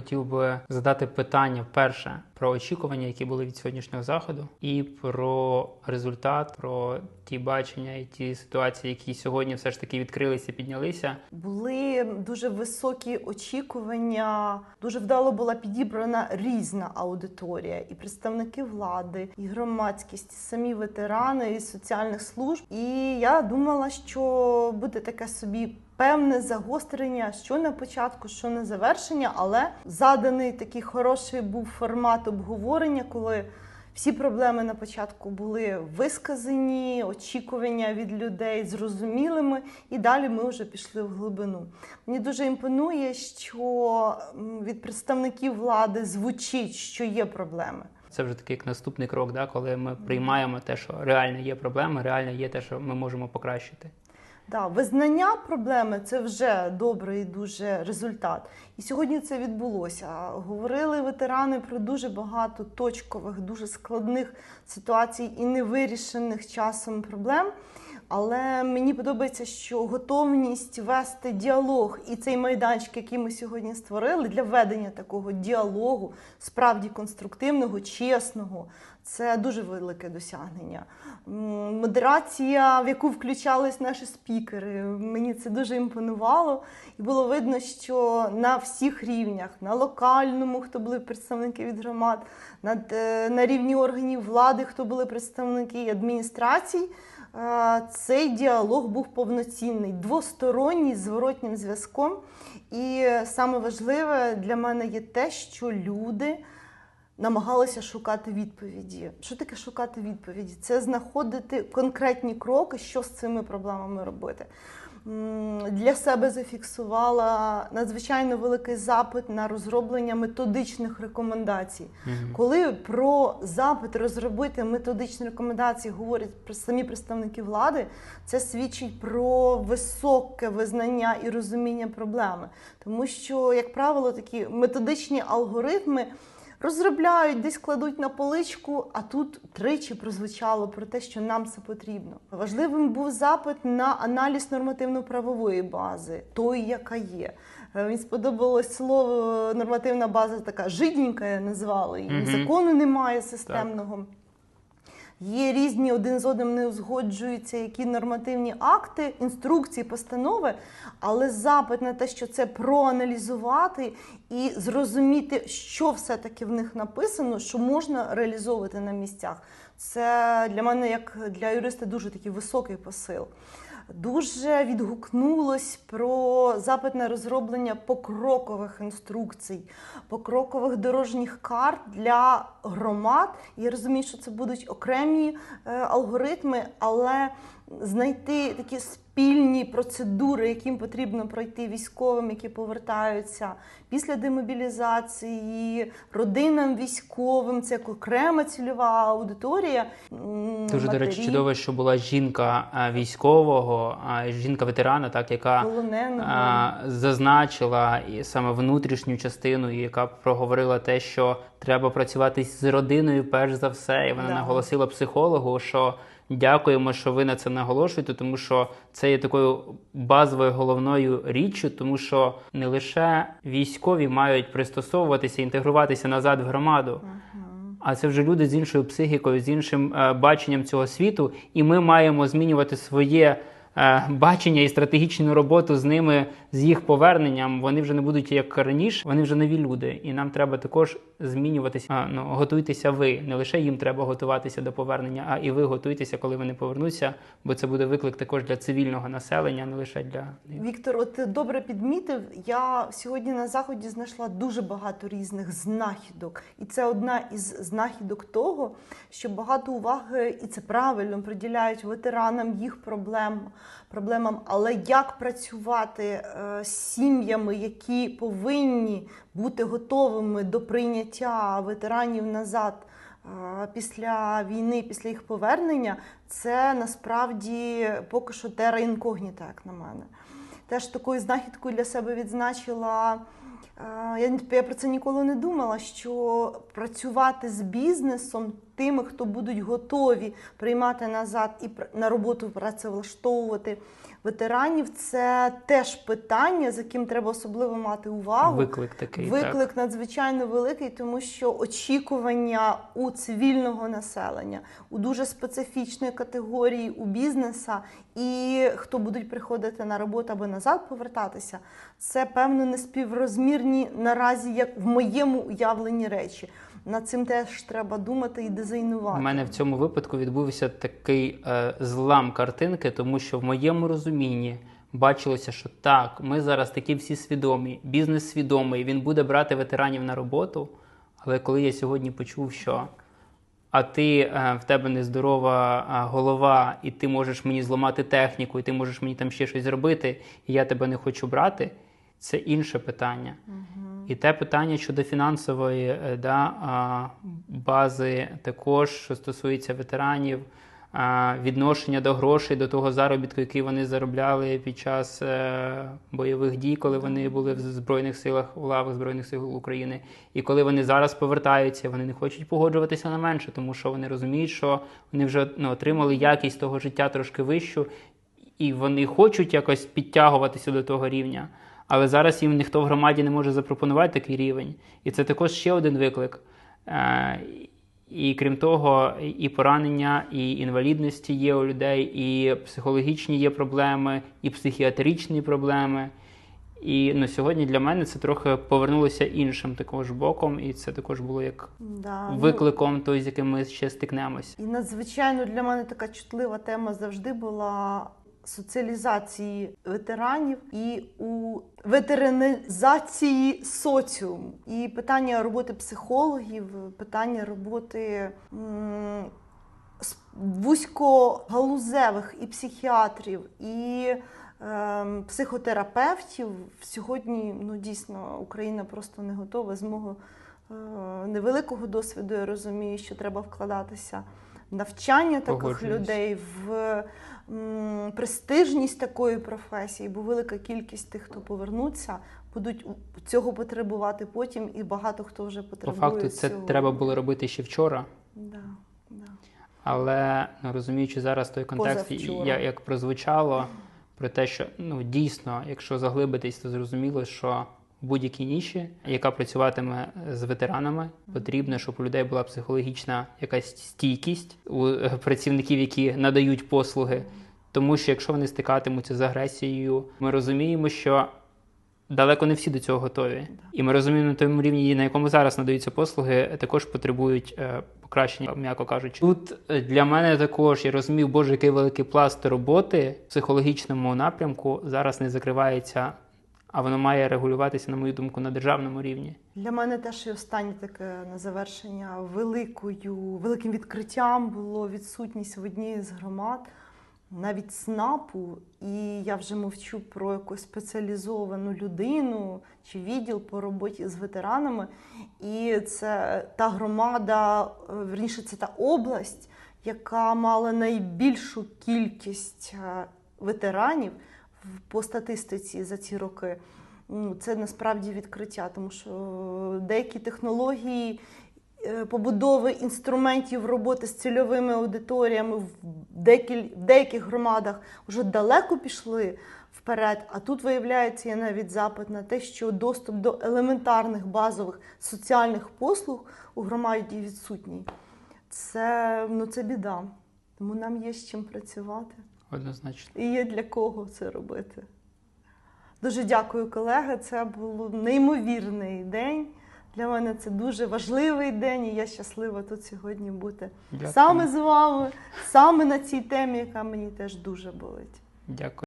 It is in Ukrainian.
Хотів би задати питання перше про очікування, які були від сьогоднішнього заходу, і про результат, про ті бачення і ті ситуації, які сьогодні все ж таки відкрилися, піднялися. Були дуже високі очікування. Дуже вдало була підібрана різна аудиторія, і представники влади, і громадськість, і самі ветерани із соціальних служб. І я думала, що буде таке собі. Певне загострення, що на початку, що на завершення, але заданий такий хороший був формат обговорення, коли всі проблеми на початку були висказані, очікування від людей зрозумілими, і далі ми вже пішли в глибину. Мені дуже імпонує, що від представників влади звучить, що є проблеми. Це вже такий як наступний крок, да, коли ми приймаємо те, що реально є проблеми, реально є те, що ми можемо покращити. Да, визнання проблеми це вже добрий дуже результат. І сьогодні це відбулося. Говорили ветерани про дуже багато точкових, дуже складних ситуацій і невирішених часом проблем. Але мені подобається, що готовність вести діалог і цей майданчик, який ми сьогодні створили для ведення такого діалогу, справді конструктивного, чесного, це дуже велике досягнення. Модерація, в яку включались наші спікери, мені це дуже імпонувало. І було видно, що на всіх рівнях, на локальному, хто були представники від громад, на, на рівні органів влади, хто були представники адміністрацій. Цей діалог був повноцінний, двосторонній зворотнім зв'язком. І саме важливе для мене є те, що люди намагалися шукати відповіді. Що таке шукати відповіді? Це знаходити конкретні кроки, що з цими проблемами робити. Для себе зафіксувала надзвичайно великий запит на розроблення методичних рекомендацій. Мгм. Коли про запит розробити методичні рекомендації говорять самі представники влади, це свідчить про високе визнання і розуміння проблеми. Тому що, як правило, такі методичні алгоритми розробляють, десь кладуть на поличку, а тут тричі прозвучало про те, що нам це потрібно. Важливим був запит на аналіз нормативно-правової бази, тої, яка є. Е, Мені сподобалось слово нормативна база така жиденька, назвали її. Закону немає системного. Є різні один з одним не узгоджуються які нормативні акти, інструкції, постанови, але запит на те, що це проаналізувати і зрозуміти, що все-таки в них написано, що можна реалізовувати на місцях. Це для мене, як для юриста, дуже такий високий посил. Дуже відгукнулось про запит на розроблення покрокових інструкцій, покрокових дорожніх карт для громад. Я розумію, що це будуть окремі е, алгоритми, але знайти такі спільні процедури, яким потрібно пройти військовим, які повертаються після демобілізації, родинам військовим, це як окрема цільова аудиторія. Дуже, до речі, чудово, що була жінка військового, а, жінка-ветерана, так, яка полоненого. зазначила і саме внутрішню частину, і яка проговорила те, що треба працювати з родиною перш за все. І вона Да. наголосила психологу, що дякуємо, що ви на це наголошуєте, тому що це є такою базовою головною річчю, тому що не лише військові мають пристосовуватися, інтегруватися назад в громаду. А це вже люди з іншою психікою, з іншим е, баченням цього світу, і ми маємо змінювати своє е, бачення і стратегічну роботу з ними, з їх поверненням. Вони вже не будуть як раніше, вони вже нові люди. І нам треба також змінюватися. Е, ну, готуйтеся ви. Не лише їм треба готуватися до повернення, а і ви готуйтеся, коли вони повернуться, бо це буде виклик також для цивільного населення, не лише для Віктор, от добре підмітив. Я сьогодні на заході знайшла дуже багато різних знахідок, і це одна із знахідок того, що багато уваги, і це правильно приділяють ветеранам їх проблем, проблемам. Але як працювати е, сім'ями, які повинні бути готовими до прийняття ветеранів назад? е, Після війни, після їх повернення, це насправді поки що тера інкогніта, як на мене. Теж такою знахідкою для себе відзначила. е, я про це ніколи не думала, що працювати з бізнесом тими, хто будуть готові приймати назад і на роботу працевлаштовувати ветеранів, це теж питання, з яким треба особливо мати увагу. Виклик такий. Виклик Так. надзвичайно великий, тому що очікування у цивільного населення, у дуже специфічної категорії у бізнеса, і хто будуть приходити на роботу або назад повертатися, це певно неспіврозмірні наразі, як в моєму уявленні речі. Над цим теж треба думати і дизайнувати. У мене в цьому випадку відбувся такий е, злам картинки, тому що в моєму розумінні бачилося, що так, ми зараз такі всі свідомі, бізнес свідомий, він буде брати ветеранів на роботу. Але коли я сьогодні почув, що а ти е, в тебе нездорова е, голова, і ти можеш мені зламати техніку, і ти можеш мені там ще щось зробити, і я тебе не хочу брати, це інше питання. І те питання щодо фінансової е, да, бази, також що стосується ветеранів, відношення до грошей, до того заробітку, який вони заробляли під час е, бойових дій, коли вони були в Збройних силах у лавах Збройних сил України. І коли вони зараз повертаються, вони не хочуть погоджуватися на менше, тому що вони розуміють, що вони вже ну, отримали якість того життя трошки вищу, і вони хочуть якось підтягуватися до того рівня. Але зараз їм ніхто в громаді не може запропонувати такий рівень. І це також ще один виклик. Е, І крім того, і поранення, і інвалідності є у людей, і психологічні є проблеми, і психіатричні проблеми. І ну, сьогодні для мене це трохи повернулося іншим також боком, і це також було як Да, ну, викликом, той, з яким ми ще стикнемось. І надзвичайно для мене така чутлива тема завжди була соціалізації ветеранів і у ветеранізації соціуму. І питання роботи психологів, питання роботи м, вузькогалузевих і психіатрів, і ем, психотерапевтів. Сьогодні ну, дійсно Україна просто не готова з мого е, невеликого досвіду. Я розумію, що треба вкладатися навчання таких людей, в престижність такої професії, бо велика кількість тих, хто повернуться, будуть цього потребувати потім, і багато хто вже По потребує. факту, це цього. треба було робити ще вчора. Да, да. Але ну, розуміючи зараз той контекст, Позавчора. я- як прозвучало, про те, що ну дійсно, якщо заглибитись, то зрозуміло, що будь-якій ніші, яка працюватиме з ветеранами, потрібно, щоб у людей була психологічна якась стійкість у е, працівників, які надають послуги. Тому що якщо вони стикатимуться з агресією, ми розуміємо, що далеко не всі до цього готові. І ми розуміємо на тому рівні, на якому зараз надаються послуги, також потребують е, покращення, м'яко кажучи. Тут е, для мене також я розумів, боже, який великий пласт роботи в психологічному напрямку зараз не закривається, а воно має регулюватися, на мою думку, на державному рівні. Для мене теж і останнє таке на завершення великою, великим відкриттям було відсутність в одній з громад, навіть СНАПу, і я вже мовчу про якусь спеціалізовану людину чи відділ по роботі з ветеранами. І це та громада, е, верніше, це та область, яка мала найбільшу кількість е, ветеранів по статистиці за ці роки. Ну, Це насправді відкриття, тому що деякі технології е, побудови інструментів роботи з цільовими аудиторіями в деяких громадах вже далеко пішли вперед. А тут виявляється є навіть запит на те, що доступ до елементарних базових соціальних послуг у громаді відсутній. Це, ну, це біда. Тому нам є з чим працювати. Однозначно. І є для кого це робити. Дуже дякую, колеги. Це був неймовірний день. Для мене це дуже важливий день, і я щаслива тут сьогодні бути Дякую. саме з вами, саме на цій темі, яка мені теж дуже болить. Дякую.